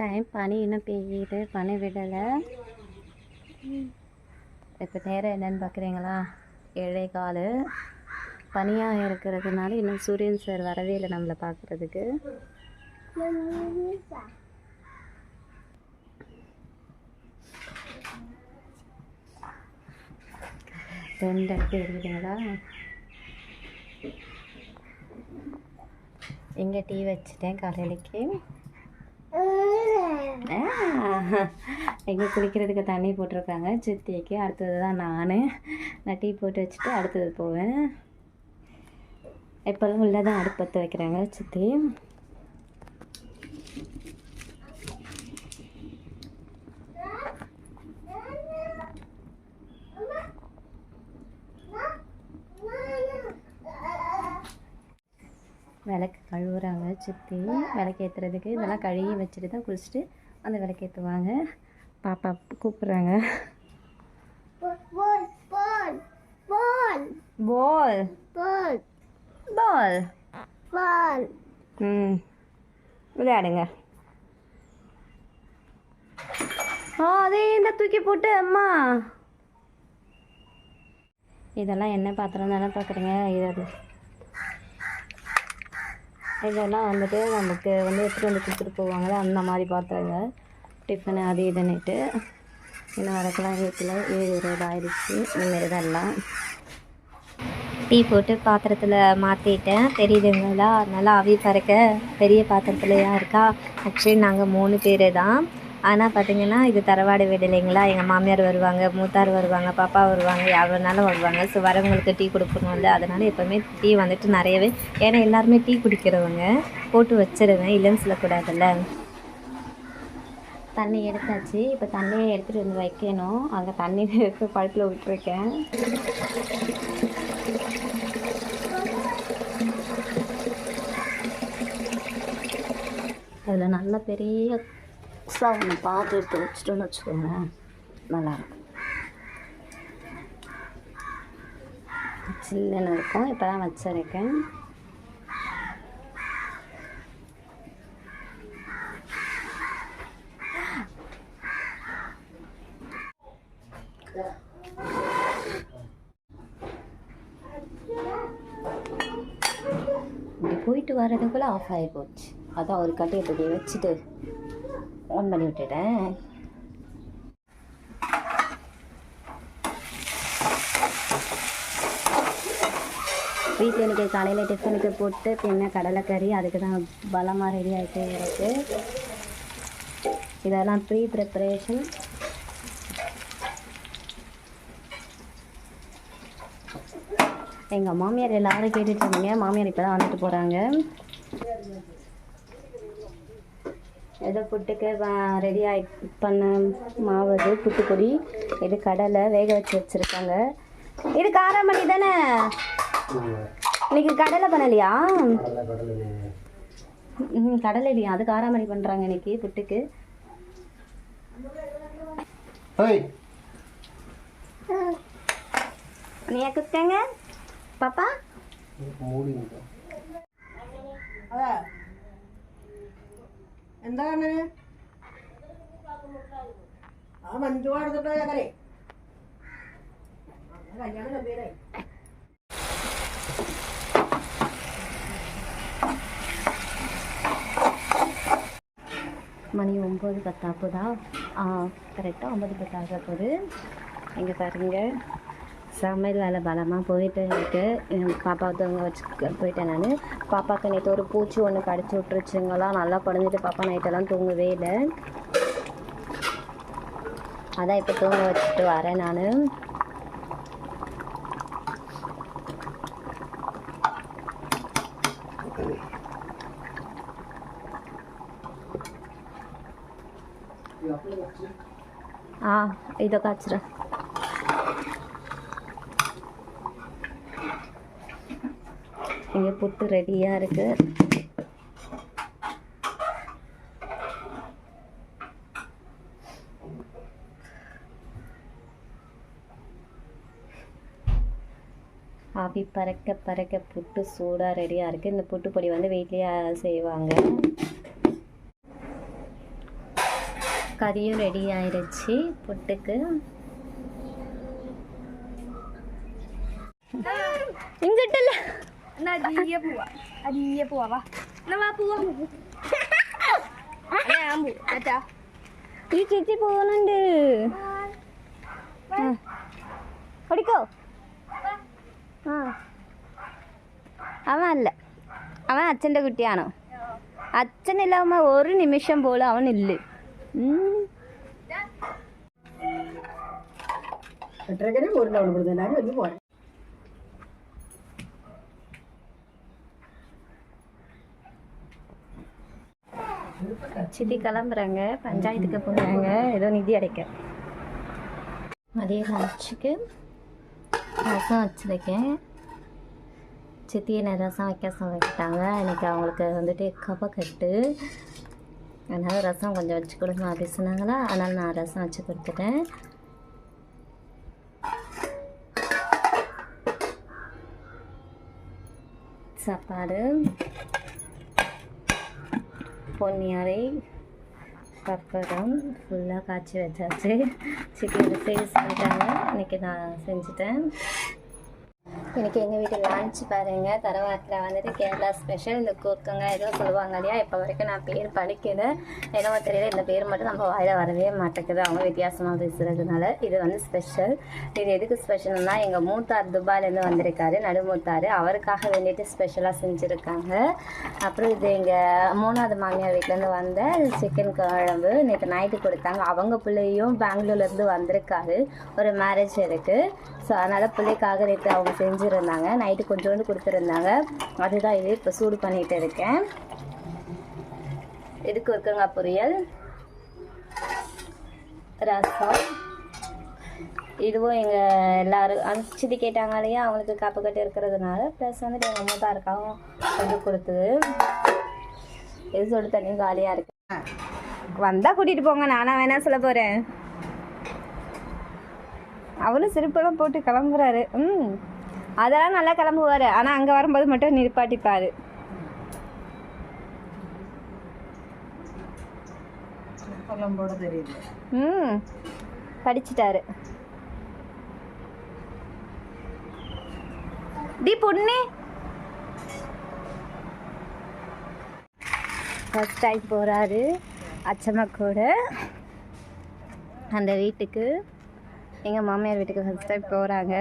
Time பனி இன்னும் பெய்யுது. பனி விடலை. இப்போ நேரம் என்னன்னு பார்க்குறீங்களா ஏழை கால். பனியாக இருக்கிறதுனால இன்னும் சூரியன் சார் வரவே இல்லை நம்மளை பார்க்குறதுக்கு ரெண்டு தெரியுதுங்களா? இங்கே டீ வச்சுட்டேன் காலையிலக்கு. எங்கே குளிக்கிறதுக்கு தண்ணி போட்டிருக்காங்க. சித்திக்கு அடுத்தது தான் நான். நான் டீ போட்டு வச்சுட்டு அடுத்தது போவேன். எப்போதும் உள்ளே தான் அடுப்பு பற்ற வைக்கிறாங்க சித்தி. விளக்கு கழுவுறாங்க சுற்றி விளக்கு ஏற்றுறதுக்கு இதெல்லாம் கழுவி வச்சுட்டு தான் குளிச்சுட்டு அந்த விளக்கு ஏற்றுவாங்க பாப்பா கூப்பிட்றாங்க. Ball, ball, பால் ball, பால் ball. ம். விளையாடுங்க. ஆ அதே இந்த தூக்கி போட்டு அம்மா. இதெல்லாம் என்ன பாத்திரம் தானே பார்க்குறீங்க இது இதெல்லாம் வந்துட்டு நமக்கு வந்து எடுத்துகிட்டு வந்து கொடுத்துட்டு போவாங்களே அந்த மாதிரி பார்த்தாங்க டிஃபனு அது இதுன்னுட்டு. இன்னும் வரக்கெல்லாம் வீட்டில் ஏழு இருபது ஆயிடுச்சு. இனிமேல் தான் எல்லாம் டீ போட்டு பாத்திரத்தில் மாற்றிட்டேன் தெரியுதுங்களா நல்லா அவி பறக்க. பெரிய பாத்திரத்துலையாக இருக்கா? ஆக்சுவலி நாங்கள் மூணு பேர் தான். ஆனால் பார்த்தீங்கன்னா இது தரவாடு வீடு இல்லைங்களா? எங்கள் மாமியார் வருவாங்க மூத்தார் வருவாங்க பாப்பா வருவாங்க யார் வேணாலும் வருவாங்க. ஸோ வரவங்களுக்கு டீ கொடுக்கணும்ல. அதனால் எப்போவுமே டீ வந்துட்டு நிறையவே ஏன்னா எல்லாருமே டீ குடிக்கிறவங்க. போட்டு வச்சிருவேன் இல்லைன்னு சொல்லக்கூடாதுல்ல. தண்ணி எடுத்தாச்சு. இப்போ தண்ணியை எடுத்துகிட்டு வந்து வைக்கணும். அங்கே தண்ணி எடுத்து பழுப்பில் விட்டுருக்கேன். அதில் நல்ல பெரிய குசா ஒன்று பார்த்து எடுத்து வச்சுட்டோன்னு வச்சுக்கோங்க நல்லாயிருக்கும் சில்லுன்னு இருக்கும் இப்போ தான் வச்சிருக்கேன் இப்படி போயிட்டு வர்றதுக்குள்ளே ஆஃப் ஆகி போச்சு அதான் ஒரு கட்டையை தூக்கி வச்சுட்டு ஆன் பண்ணி விட்டுட்டேன். வீட்டில் இன்றைக்கி காலையில் டிஃபனுக்கு போட்டு பின்ன கடலைக்கறி அதுக்கு தான் பலமாக ரெடி ஆகிட்டு இருக்கு. இதெல்லாம் ப்ரீ ப்ரிப்பரேஷன் எங்கள் மாமியார் எல்லோரும் கேட்டுட்டு இருந்தீங்க. மாமியார் இப்போ தான் வந்துட்டு போகிறாங்க ஏதோ புட்டுக்கு ரெடி ஆகி பண்ண மாவு அது புட்டுப்பொடி இது கடலை வேக வச்சு வச்சுருக்காங்க. இது காராமணி தானே? இன்னைக்கு கடலை பண்ணலையா? கடலை இல்லையா? அது காராமணி பண்ணுறாங்க இன்னைக்கு புட்டுக்கு. நீ குத்துக்கங்க பாப்பா? மூடி കണ്ണന് ആ മഞ്ജു എടുത്തിട്ടോ ചക്കരെ കല്യാണം ഗംഭീരായി மணி ஒம்பது பத்தாப்புதா கரெக்டாக ஒம்பது பத்தாக போகுது இங்கே பாருங்க சமையல் வேலை பலமாக போயிட்டு இருக்கு என் பாப்பா தூங்க வச்சு போயிட்டேன் நான் பாப்பாவுக்கு நேற்று ஒரு பூச்சி ஒன்று கடிச்சு விட்டுருச்சுங்களா? நல்லா குழஞ்சிட்டு பாப்பா நைட்டெல்லாம் தூங்கவே இல்லை. அதான் இப்போ தூங்க வச்சுட்டு வரேன் நான். ஆ இதை காய்ச்சிறேன். இங்கே புட்டு ரெடியாக இருக்குது ஆவி பறக்க பறக்க புட்டு சூடாக ரெடியாக இருக்குது இந்த புட்டு பொடி வந்து வீட்லேயே செய்வாங்க. கறியும் ரெடி ஆயிடுச்சு புட்டுக்கு. ഇങ്ങോട്ടല്ല അരിയ പോവാ അരിയ പോവാ എന്നാ പോവാ ഞാൻ പോവാ ഈ ചേച്ചി പോകുന്നുണ്ട് ആ. അവൻ അല്ല അവൻ അച്ഛന്റെ കുട്ടിയാണോ അച്ഛനില്ലാകുമ്പോൾ ഒരു നിമിഷം പോലും അവനില്ല ഉം. എട്ടരക്കനെ ഇവിടുന്ന് എല്ലാവരും പോരാ சித்தி கிளம்புறாங்க. பஞ்சாயத்துக்கு போகிறாங்க ஏதோ நிதி அடைக்க. மதிய லஞ்சுக்கு ரசம் வச்சுருக்கேன். சித்தி என்ன ரசம் வைக்க சமைக்கிட்டாங்க எனக்கு அவங்களுக்கு வந்துட்டு கப்பக்கட்டு அதனால் ரசம் கொஞ்சம் வச்சு கொடுங்க அப்படி சொன்னாங்களா? அதனால் நான் ரசம் வச்சு கொடுத்துட்டேன். சாப்பாடு. பொன்னியாரை பப்படம் ஃபுல்லாக காய்ச்சி வச்சாச்சு. சிக்கன் செய்ய பண்ணிட்டாங்க இன்றைக்கி நான் செஞ்சுட்டேன். இன்றைக்கி எங்கள் வீட்டு லஞ்ச் பாருங்கள் தரவாட்டில் வந்துட்டு கேரளா ஸ்பெஷல் இந்த கூர்க்கங்க ஏதோ சொல்லுவாங்க இல்லையா? இப்போ வரைக்கும் நான் பேர் படிக்கல. என்னவோ தெரியல. இந்த பேர் மட்டும் நம்ம வாயில் வரவே மாட்டேங்குது. அவங்க வித்தியாசமாக பேசுகிறதுனால இது வந்து ஸ்பெஷல் இது எதுக்கு ஸ்பெஷல்னா எங்கள் மூத்தார் துபாயிலேருந்து வந்திருக்காரு நடுமூத்தார். அவருக்காக வேண்டிட்டு ஸ்பெஷலாக செஞ்சுருக்காங்க. அப்புறம் இது எங்கள் மூணாவது மாமியார் வீட்டிலேருந்து வந்த சிக்கன் குழம்பு. நேற்று நைட்டு கொடுத்தாங்க. அவங்க பிள்ளையும் பெங்களூர்லேருந்து வந்திருக்காரு. ஒரு மேரேஜ் இருக்குது ஸோ அதனால் பிள்ளைக்காக நேற்று அவங்க செஞ்சுருந்தாங்க. நைட்டு கொஞ்சோண்டு கொடுத்துருந்தாங்க. அதுதான் இது. இப்போ சூடு பண்ணிகிட்டு இருக்கேன். இதுக்கு இருக்குங்க பொரியல் ரசம். இதுவும் எங்கள் எல்லாரும் அனுப்பிச்சிட்டு கேட்டாங்க இல்லையா? அவங்களுக்கு காப்பு கட்டு இருக்கிறதுனால. ப்ளஸ் வந்துட்டு எங்கள் மூத்தாருக்காகவும் கொஞ்சம் கொடுத்தது இது சுடு தண்ணியும் காலியாக இருக்கு. வந்தால் கூட்டிகிட்டு போங்க. நானாக வேணா சொல்ல போகிறேன் அவரும் சிரிப்பெல்லாம் போட்டு கிளம்புறாரு. ம். அதெல்லாம் நல்லா கிளம்புவார். ஆனால் அங்கே வரும்போது மட்டும் நிற்பாட்டிப்பார் ம். படிச்சிட்டாரு. டி பொண்ணு. ஃபஸ்ட் டைம் போகிறாரு அச்சம்மா கூட. அந்த வீட்டுக்கு. எங்கள் மாமியார் வீட்டுக்கு ஃபஸ்ட் டைம் போகிறாங்க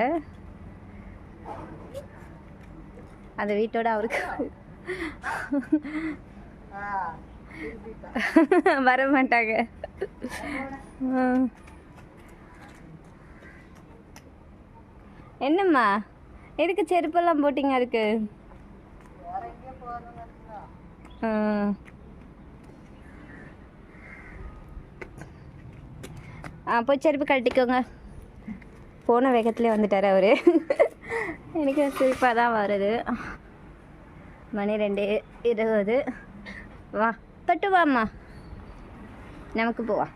அந்த வீட்டோட அவருக்கு வர மாட்டாங்க என்னம்மா? எதுக்கு செருப்பெல்லாம் போட்டிங்க அதுக்கு? ஆ போய் செருப்பு கழட்டிக்கோங்க. போன வேகத்துலேயே வந்துட்டார் அவர். எனக்கு சிரிப்பாக தான் வருது. மணி ரெண்டு இருபது. வா தொட்டு வாம்மா நமக்கு போவா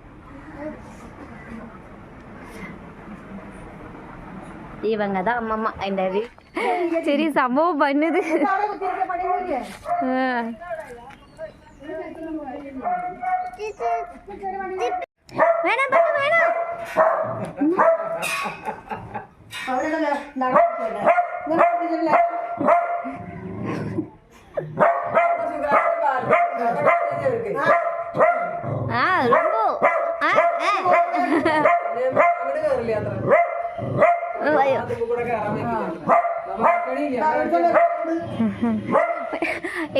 இவங்க தான் அம்மம்மா இந்த சரி சம்பவம் பண்ணுது. வேணாம் வேணாம்.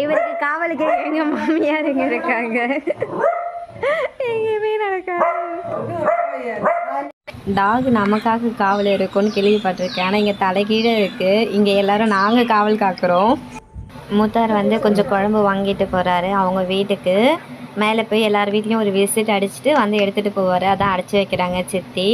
இவருக்கு காவலுக்கு எங்க மாமியார் இருக்காங்க. எங்கேயுமே நடக்காது. டாக் நமக்காக காவல் இருக்கும்னு கேள்விப்பட்டிருக்கேன். ஆனால் இங்கே தலைகீழே இருக்குது இங்கே எல்லாரும் நாங்கள் காவல் காக்குறோம். மூத்தார் வந்து கொஞ்சம் குழம்பு வாங்கிட்டு போகிறாரு அவங்க வீட்டுக்கு. மேலே போய் எல்லார் வீட்லேயும் ஒரு விசிட் அடிச்சுட்டு வந்து எடுத்துகிட்டு போவார். அதான் அடைச்சி வைக்கிறாங்க சித்தி.